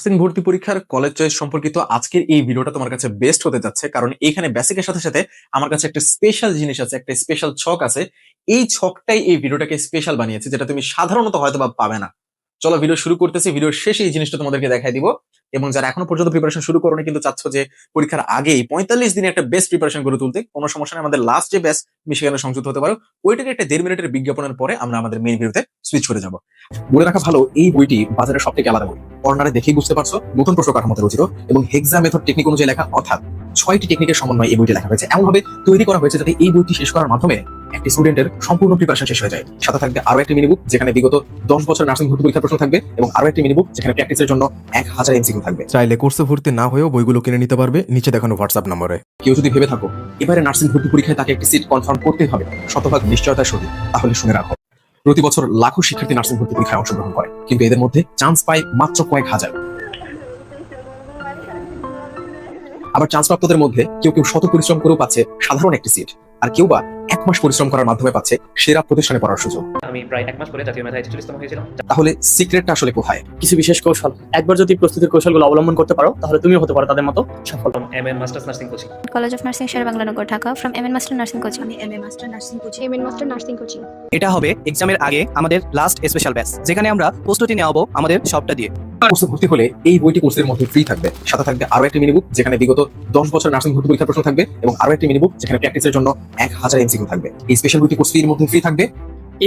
Nursing ভর্তি পরীক্ষার college choice সম্পর্কিত আজকের এই ভিডিওটা তোমার কাছে বেস্ট হতে যাচ্ছে। কারণ এখানে বেসিকের সাথে সাথে আমার কাছে একটা স্পেশাল জিনিস আছে, একটা স্পেশাল ছক আছে। এই ছকটাই এই ভিডিওটাকে স্পেশাল বানিয়েছে, যেটা তুমি সাধারণত হয়তো বা পাবে না। চলো ভিডিও শুরু করতেছি ভিডিওর শেষে এই জিনিসটা তোমাদেরকে দেখাই দিব। এবং যারা এখনও পর্যন্ত প্রিপারেশন শুরু করোনি কিন্তু চাচ্ছ যে পরীক্ষার আগেই পঁয়তাল্লিশ দিনে একটা বেস্ট প্রিপারেশন করে তুলতে, কোনো সমস্যা নেই, আমাদের লাস্ট যে বেস্ট তুমি সংযুক্ত হতে পারো, ওইটাকে একটা দেড় মিনিটের বিজ্ঞাপনের পরে আমরা আমাদের মেইন ভিডিওতে সুইচ করে যাব। বলে রাখা ভালো, এই বইটি বাজারে সব থেকে আলাদা বই। কর্নারে দেখেই বুঝতে পারছ, নতুন প্রশ্ন কাঠামোতে রচিত এবং হেক্সা মেথড টেকনিক অনুযায়ী লেখা, অর্থাৎ ছয়টি টেকনিকের সমন্বয়ে এই বইটি লেখা হয়েছে। এমনভাবে তৈরি করা হয়েছে যাতে এই বইটি শেষ করার মাধ্যমে একটি স্টুডেন্টের সম্পূর্ণ প্রিপারেশন শেষ হয়ে যায়। সাথে থাকবে আরও একটি মিনিবুক যেখানে বিগত দশ বছর নার্সিং ভর্তি পরীক্ষার প্রশ্ন থাকবে এবং আরও একটি মিনিবুক যেখানে প্র্যাকটিসের জন্য এক হাজার এমসিকিউ থাকবে। চাইলে কোর্সে ভর্তি না হয়েও বইগুলো কিনে নিতে পারবে। নিচে দেখানো হোয়াটসঅ্যাপ নম্বরে। কেউ যদি ভেবে থাকো এবারে নার্সিং ভর্তি পরীক্ষায় তাকে একটি সিট কনফার্ম করতে হবে। শতভাগ নিশ্চয়তার সহিত। তাহলে শুনে রাখো প্রতি বছর লাখো শিক্ষার্থী নার্সিং ভর্তি পরীক্ষায় অংশগ্রহণ করে। কিন্তু এদের মধ্যে চান্স পায় মাত্র কয়েক হাজার। আবার চান্স প্রাপ্তদের মধ্যে কেউ কেউ শত পরিশ্রম করেও পাচ্ছে সাধারণ একটি সিট আর কেউ বা এক মাস পরিশ্রম করার মাধ্যমে পাচ্ছে সেরা প্রতিষ্ঠানে পড়ার সুযোগ। আমি প্রায় এক মাস পরে জাতীয় মেধায় ছেচল্লিশতম হয়েছিলাম। তাহলে সিক্রেটটা আসলে কোথায়? কিছু বিশেষ কৌশল। একবার যদি প্রস্তুতির কৌশলগুলো অবলম্বন করতে পারো তাহলে তুমিও হতে পারো তাদের মতো সফল। M N masters nursing coaching College of Nursing, Sher Banglanagor, Dhaka, from MN Master Nursing Coaching. আমি M master nursing coaching M master nursing coaching এটা হবে এক্সামের আগে আমাদের লাস্ট স্পেশাল ব্যাচ যেখানে আমরা প্রস্তুতি নেওয়াবো আমাদের সবটা দিয়ে। কোর্সে ভর্তি হলে এই বইটি কোর্সের মধ্যে ফ্রি থাকবে। সাথে থাকবে আরও একটি মিনিবুক যেখানে বিগত দশ বছর নার্সিং ভর্তি পরীক্ষার প্রশ্ন থাকবে এবং আরও একটি মিনিবুক যেখানে প্র্যাকটিসের জন্য এক হাজার এমসিকিউ থাকবে। এই স্পেশাল বইটি কোর্স ফির মধ্যে ফ্রি থাকবে।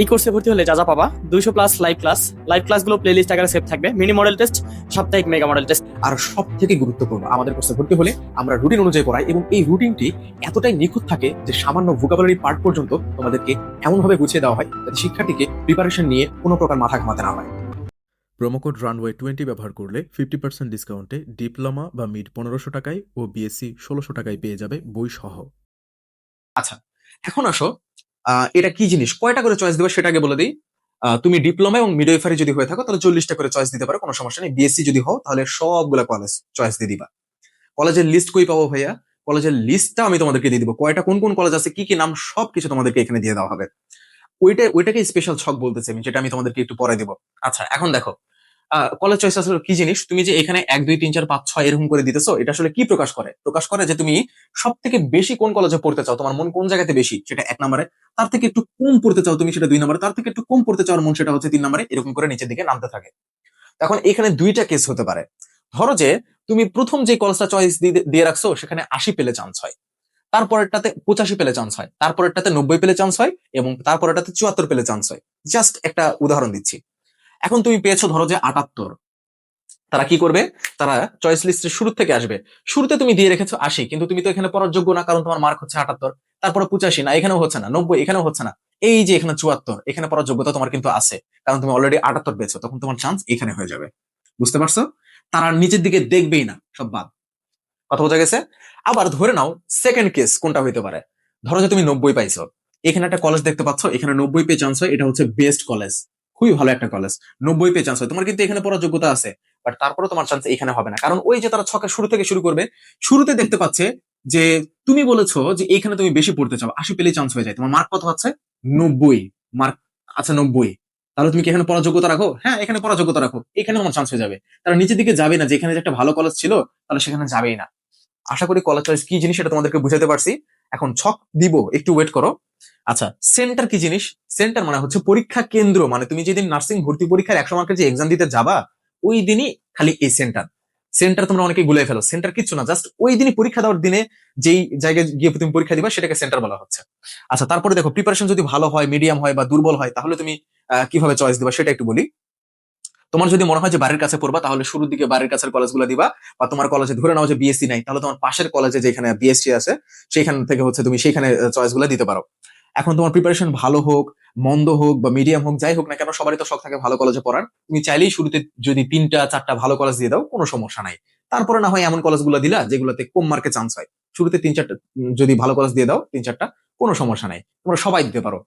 এই কোর্সে ভর্তি হলে যা যা পাবা দুইশো প্লাস লাইভ ক্লাস লাইভ ক্লাসগুলো প্লেলিস্ট আকারে সেভ থাকবে। মিনি মডেল টেস্ট সাপ্তাহিক মেগা মডেল টেস্ট আর সব থেকে গুরুত্বপূর্ণ আমাদের কোর্সে ভর্তি হলে আমরা রুটিন অনুযায়ী পড়াই এবং এই রুটিনটি এতটাই নিখুঁত থাকে যে সামান্য ভোকাবুলারি পার্ট পর্যন্ত তোমাদেরকে এমনভাবে গুছিয়ে দেওয়া হয় যাতে শিক্ষার্থীকে প্রিপারেশন নিয়ে কোনো প্রকার মাথা ঘামাতে না হয়। প্রোমোকোড রানওয়ে টোয়েন্টি ব্যবহার করলে ফিফটি পার্সেন্ট ডিসকাউন্টে ডিপ্লোমা বা মিড পনেরোশো টাকায় ও বিএসসি ষোলোশো টাকায় পেয়ে যাবে বই সহ। আচ্ছা এখন আসো এটা কি জিনিস? কয়টা করে চয়েস দেবে সেটা আগে বলে দিই। তুমি ডিপ্লোমা এবং মিডওয়াইফারি যদি হয়ে থাকো, তাহলে চল্লিশটা করে চয়েস দিতে পারো, কোনো সমস্যা নেই। বিএসসি যদি হও, তাহলে সবগুলা কলেজ চয়েস দিয়ে দিবা। কলেজের লিস্ট কই পাবো ভাইয়া? কলেজের লিস্টটা আমি তোমাদেরকে দিয়ে দিব। কয়টা, কোন কোন কলেজ আছে, কি কি নাম, সবকিছু তোমাদেরকে এখানে দিয়ে দেওয়া হবে। ওইটা, ওইটাকে স্পেশাল ছক বলতেছে আমি, যেটা আমি তোমাদেরকে একটু পরে দিব। আচ্ছা এখন দেখো কলেজ চয়েস আসলে কি জিনিস? তুমি যে এখানে এক, দুই, তিন, চার, পাঁচ, ছয় এরকম করে দিতেছো, এটা আসলে কি প্রকাশ করে? প্রকাশ করে যে তুমি সব থেকে বেশি কোন কলেজে পড়তে চাও? তোমার মন কোন জায়গাতে বেশি? সেটা এক নম্বরে। তার থেকে একটু কম পড়তে চাও তুমি, সেটা দুই নম্বরে। তার থেকে একটু কম পড়তে চাও মন সেটা হচ্ছে তিন নম্বরে, এরকম করে নিচের দিকে নামতে থাকে। তখন এখানে দুইটা কেস হতে পারে। ধরো যে তুমি প্রথম যে কলেজটা চয়েস দিয়ে রাখছো, সেখানে আশি পেলে চান্স হয়। তারপরেরটাতে পঁচাশি পেলে চান্স হয়। তারপরেরটাতে নব্বই পেলে চান্স হয় এবং তারপরেরটাতে চুয়াত্তর পেলে চান্স হয়। জাস্ট একটা উদাহরণ দিচ্ছি। এখন তুমি পেয়েছ ধরো যে আটাত্তর। তারা কি করবে? তারা চয়েস লিস্টের শুরু থেকে আসবে। শুরুতে তুমি দিয়ে রেখেছো আশি, কিন্তু তুমি তো এখানে পড়ার যোগ্য না, কারণ তোমার মার্ক হচ্ছে আটাত্তর। তারপরে পঁচাশি, না, এখানেও হচ্ছে না, নব্বই, এখানেও হচ্ছে না। এই যে এখানে চুয়াত্তর, এখানে পড়ার যোগ্যতা তোমার কিন্তু আছে, কারণ তুমি অলরেডি আটাত্তর পেয়েছ, তখন তোমার চান্স এখানে হয়ে যাবে। বুঝতে পারছ? তারা নিচের দিকে দেখবেই না, সব বাদ। কথা বোঝা গেছে? আবার ধরে নাও সেকেন্ড কেস কোনটা হইতে পারে? ধরো যে তুমি নব্বই পাইছো। এখানে একটা কলেজ দেখতে পাচ্ছ, এখানে নব্বই পে চান্স হয়, এটা হচ্ছে বেস্ট কলেজ খুবই ভালো একটা কলেজ নব্বই পে চান্স হয় তোমার কিন্তু এখানে পড়ার যোগ্যতা আছে বাট তারপরে তোমার চান্স এখানে হবে না। কারণ ওই যে তারা ছকের শুরু থেকে শুরু করবে, শুরুতে দেখতে পাচ্ছে যে তুমি বলেছ যে এখানে তুমি বেশি পড়তে চাও, আশি পেলে চান্স হয়ে যায়। তোমার মার্ক কত হচ্ছে নব্বই। মার্ক আচ্ছা নব্বই। তাহলে তুমি কি এখানে পড়ার যোগ্যতা রাখো? হ্যাঁ এখানে পড়ার যোগ্যতা রাখো। এখানে তোমার চান্স হয়ে যাবে। তারা নিচের দিকে যাবে না। যেখানে যে একটা ভালো কলেজ ছিল, তাহলে সেখানে যাবেই না। আশা করি কলেজ চয়েস কি জিনিস সেটা তোমাদেরকে বুঝাতে পারছি। এখন ছক দিব। একটু ওয়েট করো। আচ্ছা সেন্টার কি জিনিস? সেন্টার মানে হচ্ছে পরীক্ষা কেন্দ্র মানে তুমি যেদিন নার্সিং ভর্তি পরীক্ষার একশো মার্কের যে এক্সাম দিতে যাবা, ওই দিনই খালি এই সেন্টার সেন্টার তোমরা অনেকে গুলে ফেলো। সেন্টার কিচ্ছু না জাস্ট ওই দিনই পরীক্ষা দেওয়ার দিনে যেই জায়গায় গিয়ে তুমি পরীক্ষা দিবা, সেটাকে সেন্টার বলা হচ্ছে। আচ্ছা তারপরে দেখো প্রিপারেশন যদি ভালো হয় মিডিয়াম হয় বা দুর্বল হয়, তাহলে তুমি কীভাবে চয়েস দিবা সেটা একটু বলি। তোমার যদি মনে হয় যে বাড়ির কাছে পড়বা, তাহলে শুরুর দিকে বাড়ির কাছের কলেজগুলো দিবা, বা তোমার কলেজে ধরে নাও যে বিএসসি নাই, তাহলে তোমার পাশের কলেজে যেখানে বিএসসি আছে, সেখান থেকে হচ্ছে তুমি সেখানে চয়েসগুলো দিতে পারো। এখন তোমার প্রিপারেশন ভালো হোক, মন্দ হোক বা মিডিয়াম হোক, যাই হোক না কেন, সবারই তো শখ থাকে ভালো কলেজে পড়ার। তুমি চাইলেই শুরুতে যদি তিনটা, চারটা ভালো কলেজ দিয়ে দাও, কোনো সমস্যা নাই। তারপরে না হয় এমন কলেজগুলো দিলা যেগুলোতে কম মার্কে চান্স হয়। শুরুতে তিন চারটা যদি ভালো কলেজ দিয়ে দাও, তিন চারটা, কোনো সমস্যা নাই। তোমরা সবাই দিতে পারো।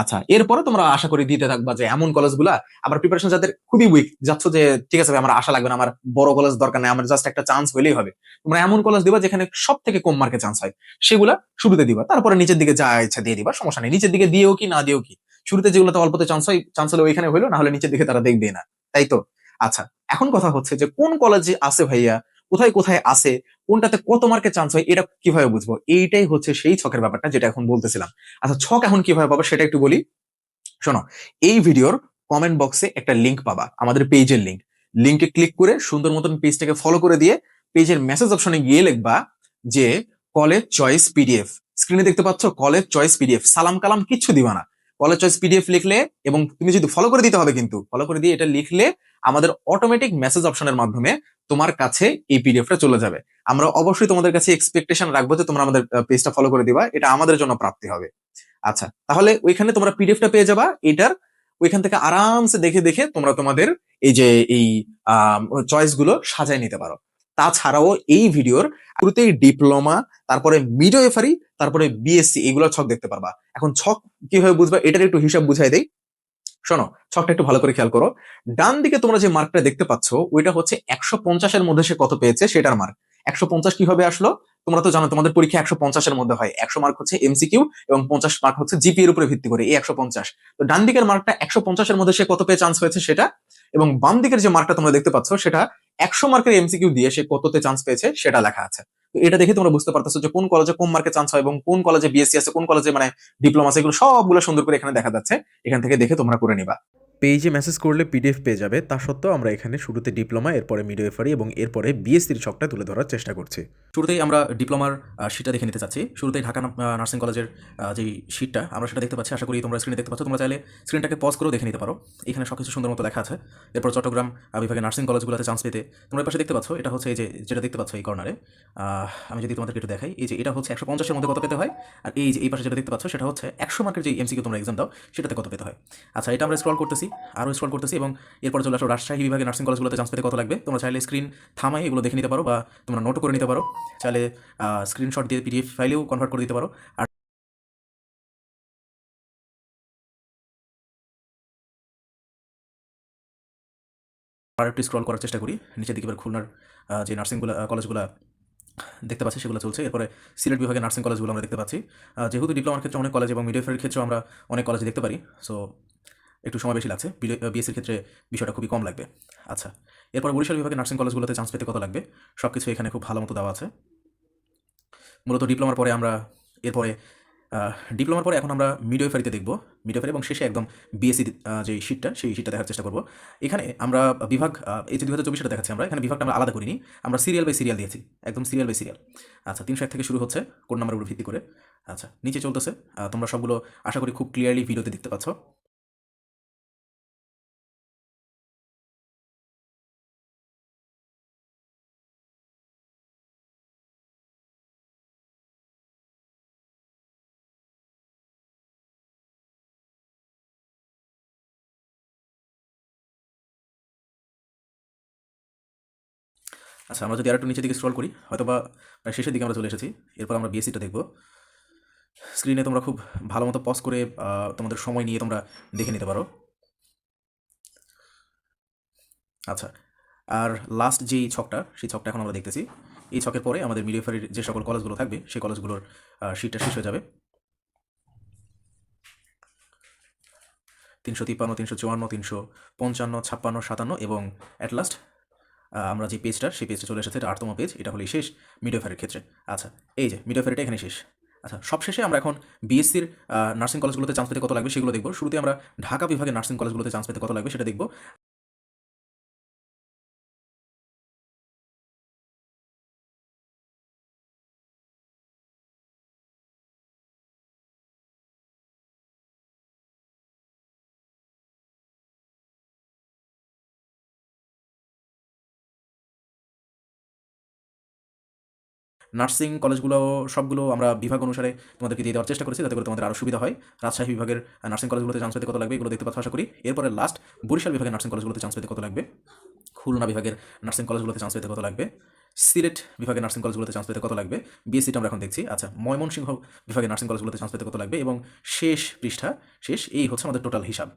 আচ্ছা এরপরে তোমরা আশা করি দিতে থাকবা যে এমন কলেজগুলা আবার প্রিপারেশন যাদের খুবই উইক যাচ্ছ যে, ঠিক আছে আমার আশা লাগবে না, আমার বড় কলেজ দরকার নেই, আমার জাস্ট একটা চান্স হলেই হবে। তোমরা এমন কলেজ দিবা যেখানে সব থেকে কম মার্কে চান্স হয়। সেগুলা শুরুতে দিবা, তারপরে নিচের দিকে যা ইচ্ছা দিয়ে দিবা, সমস্যা নেই। নিচের দিকে দিয়েও কি, না দিয়েও কি। শুরুতে যেগুলোতে অল্পতে চান্স হয় চান্স হলে ওইখানে হইল, না হলে নিচের দিকে তারা দেখবে না। তাই তো? আচ্ছা এখন কথা হচ্ছে যে, কোন কলেজে আছে ভাইয়া কোথায় কোথায় আছে, কোনটাতে কত মার্কের চান্স হয়, এটা কীভাবে বুঝব? এইটাই হচ্ছে সেই ছকের ব্যাপারটা যেটা এখন বলতেছিলাম। আচ্ছা ছক এখন কীভাবে পাবো সেটা একটু বলি। শোনো, এই ভিডিওর কমেন্ট বক্সে একটা লিংক পাবা, আমাদের পেজের লিংক লিংকে ক্লিক করে সুন্দর মতন পেজটাকে ফলো করে দিয়ে পেজের মেসেজ অপশনে গিয়ে লিখবা যে কলেজ চয়েস পিডিএফ স্ক্রিনে দেখতে পাচ্ছ কলেজ চয়েস পিডিএফ সালাম কালাম কিচ্ছু দিবা না। কলেজ চয়েস পিডিএফ লিখলে এবং তুমি যদি ফলো করে দিতে হবে কিন্তু ফলো করে দিয়ে এটা লিখলে আমাদের অটোমেটিক মেসেজ অপশনের মাধ্যমে তোমার কাছে এই পিডিএফটা চলে যাবে। আমরা অবশ্যই তোমাদের কাছে এক্সপেকটেশন রাখব যে তোমরা আমাদের পেজটা ফলো করে দিবা, এটা আমাদের জন্য প্রাপ্তি হবে। আচ্ছা তাহলে ওইখানে তোমরা পিডিএফটা পেয়ে যাবা, এটার ওইখান থেকে আরামসে দেখে দেখে তোমরা তোমাদের এই যে এই চয়েসগুলো সাজায় নিতে পারো। তাছাড়াও এই ভিডিওর শুরুতেই ডিপ্লোমা, তারপরে মিডওয়েফারি তারপরে বিএসসি এগুলো ছক দেখতে পারবা। এখন ছক কীভাবে বুঝবা, এটার একটু হিসাব বুঝাই দেই। শোনো, ছকটা একটু ভালো করে খেয়াল করো। ডান দিকে তোমরা যে মার্কটা দেখতে পাচ্ছ, ওইটা হচ্ছে একশো পঞ্চাশের মধ্যে সে কত পেয়েছে, সেটার মার্ক একশো পঞ্চাশ কীভাবে আসলো? তোমরা তো জানো, তোমাদের পরীক্ষা একশো পঞ্চাশের মধ্যে হয়। একশো মার্ক হচ্ছে এমসিকিউ এবং পঞ্চাশ মার্ক হচ্ছে জিপি এর উপরে ভিত্তি করে, এই একশো পঞ্চাশ। তো ডান দিকের মার্কটা একশো পঞ্চাশের মধ্যে সে কত পেয়ে চান্স হয়েছে সেটা? এবং বাম দিকের যে মার্কটা তোমরা দেখতে পাচ্ছ, সেটা একশো মার্কের এমসিকিউ দিয়ে সে কততে চান্স পেয়েছে সেটা লেখা আছে। তো এটা দেখে তোমরা বুঝতে পারতেছো যে কোন কলেজে কোন মার্কে চান্স হয় এবং কোন কলেজে বিএসসি আছে, কোন কলেজে মানে ডিপ্লোমা আছে, এগুলো সবগুলো সুন্দর করে এখানে দেখা যাচ্ছে। এখান থেকে দেখে তোমরা করে নিবা। পেজে মেসেজ করলে পিডিএফ পেয়ে যাবে। তা সত্ত্বেও আমরা এখানে শুরুতে ডিপ্লোমা এরপরে মিডওয়েফারি এবং এরপরে বিএসসির ছকটা তুলে ধরার চেষ্টা করছি। শুরুতেই আমরা ডিপ্লোমার শিটটা দেখে নিতে চাচ্ছি। শুরুতেই ঢাকা নার্সিং কলেজের যেই শিটটা আমরা সেটা দেখতে পাচ্ছি। আশা করি তোমরা স্ক্রিনে দেখতে পাচ্ছ। তোমরা চাইলে স্ক্রিনটাকে পজ করেও দেখে নিতে পারো। এখানে সব কিছু সুন্দর মতো লেখা আছে। এরপর চট্টগ্রাম আহ, বিভাগের নার্সিং কলেজগুলোতে চান্স পেতে তোমরা পাশে দেখতে পাচ্ছ এটা হচ্ছে এই যে যেটা দেখতে পাচ্ছ এই কর্নারে আমি যদি তোমাদেরকে একটু দেখাই এই যে এটা হচ্ছে একশো পঞ্চাশের মধ্যে কত পেতে হয়? আর এই যে এই পাশে যেটা দেখতে পাচ্ছ সেটা হচ্ছে একশো মার্কের যে এমসিকে তোমরা এক্সাম দাও সেটাতে কত পেতে হয়? আচ্ছা এটা আমরা স্ক্রল করতেছি। আরও স্ক্রল করতেছি এবং এরপর চলে আসো রাজশাহী বিভাগের নার্সিং কলেজগুলোতে চান্স পেতে কত লাগবে। তোমরা চাইলে স্ক্রিন থামাই এগুলো দেখে নিতে পারো বা তোমরা নোট করে নিতে পারো। চাইলে স্ক্রিনশট দিয়ে পিডিএফ ফাইলেও কনভার্ট করে দিতে পারো। আর আর একটু স্ক্রল করার চেষ্টা করি। নিচের দিকে এবার খুলনার যে নার্সিংগুলো কলেজগুলো দেখতে পাচ্ছি, সেগুলো চলছে। এরপরে সিলেট বিভাগের নার্সিং কলেজগুলো আমরা দেখতে পাচ্ছি। যেহেতু ডিপ্লোমার ক্ষেত্রে অনেক কলেজ এবং মিডিয়াফের ক্ষেত্রেও আমরা অনেক কলেজ দেখতে পারি। সো একটু সময় বেশি লাগছে। বিএসসির ক্ষেত্রে বিষয়টা খুবই কম লাগবে। আচ্ছা এরপর বরিশাল বিভাগে নার্সিং কলেজগুলোতে চান্স পেতে কত লাগবে? সব কিছু এখানে খুব ভালো মতো দেওয়া আছে। মূলত ডিপ্লোমার পরে আমরা, এরপরে ডিপ্লোমার পরে এখন আমরা মিডওয়েফারিতে দেখব। মিডওয়েফারি এবং শেষে একদম বিএসসি যে শিটটা সেই শিটটা দেখার চেষ্টা করব। এখানে আমরা বিভাগ এই যে দুই হাজার চব্বিশটা দেখাচ্ছি আমরা, এখানে বিভাগটা আমরা আলাদা করিনি। আমরা সিরিয়াল বাই সিরিয়াল দিয়েছি, একদম সিরিয়াল বাই সিরিয়াল। আচ্ছা তিনশো এক থেকে শুরু হচ্ছে, কোড নাম্বারের উপর ভিত্তি করে। আচ্ছা নিচে চলতেছে তোমরা সবগুলো আশা করি খুব ক্লিয়ারলি ভিডিওতে দেখতে পাচ্ছ। আচ্ছা আমরা যদি আরেকটু নিচের দিকে স্ক্রল করি হয়তো বা শেষের দিকে আমরা চলে এসেছি। এরপর আমরা বিএসসিটা দেখব। স্ক্রিনে তোমরা খুব ভালো মতো পজ করে তোমাদের সময় নিয়ে তোমরা দেখে নিতে পারো। আচ্ছা আর লাস্ট যেই ছকটা, সেই ছকটা এখন আমরা দেখতেছি। এই ছকের পরে আমাদের মিডিয়াফারির যে সকল কলেজগুলো থাকবে, সেই কলেজগুলোর শিটটা শেষ হয়ে যাবে। তিনশো তিপ্পান্ন, তিনশো চুয়ান্ন, তিনশো পঞ্চান্ন, ছাপ্পান্ন, সাতান্ন এবং অ্যাট লাস্ট আমরা যে পেজটা সেই পেজটা চলে এসেছে আটতম পেজ এটা হলো শেষ মিডোফেয়ারের ক্ষেত্রে। আচ্ছা এই যে মিডোফেয়ারটা এখানে শেষ। আচ্ছা সবশেষে আমরা এখন বিএসসির নার্সিং কলেজগুলোতে চান্স পেতে কত লাগবে সেগুলো দেখব। শুরুতে আমরা ঢাকা বিভাগে নার্সিং কলেজগুলোতে চান্স পেতে কত লাগবে সেটা দেখব। নার্সিং কলেজগুলো, সবগুলো আমরা বিভাগ অনুসারে তোমাদেরকে দিয়ে দেওয়ার চেষ্টা করেছি, যাতে করে তোমাদের আরও সুবিধা হয়। রাজশাহী বিভাগের নার্সিং কলেজগুলোতে চান্স পেতে কত লাগবে এগুলো দেখতে পাচ্ছ আশা করি। এরপরে লাস্ট বরিশাল বিভাগের নার্সিং কলেজগুলোতে চান্স পেতে কত লাগবে? খুলনা বিভাগের নার্সিং কলেজগুলোতে চান্স পেতে কত লাগবে? সিলেট বিভাগের নার্সিং কলেজগুলোতে চান্স পেতে কত লাগবে? বিএসসিটা আমরা এখন দেখছি। আচ্ছা ময়মনসিংহ বিভাগের নার্সিং কলেজগুলোতে চান্স পেতে কত লাগবে? এবং শেষ পৃষ্ঠা, শেষ, এই হচ্ছে আমাদের টোটাল হিসাব।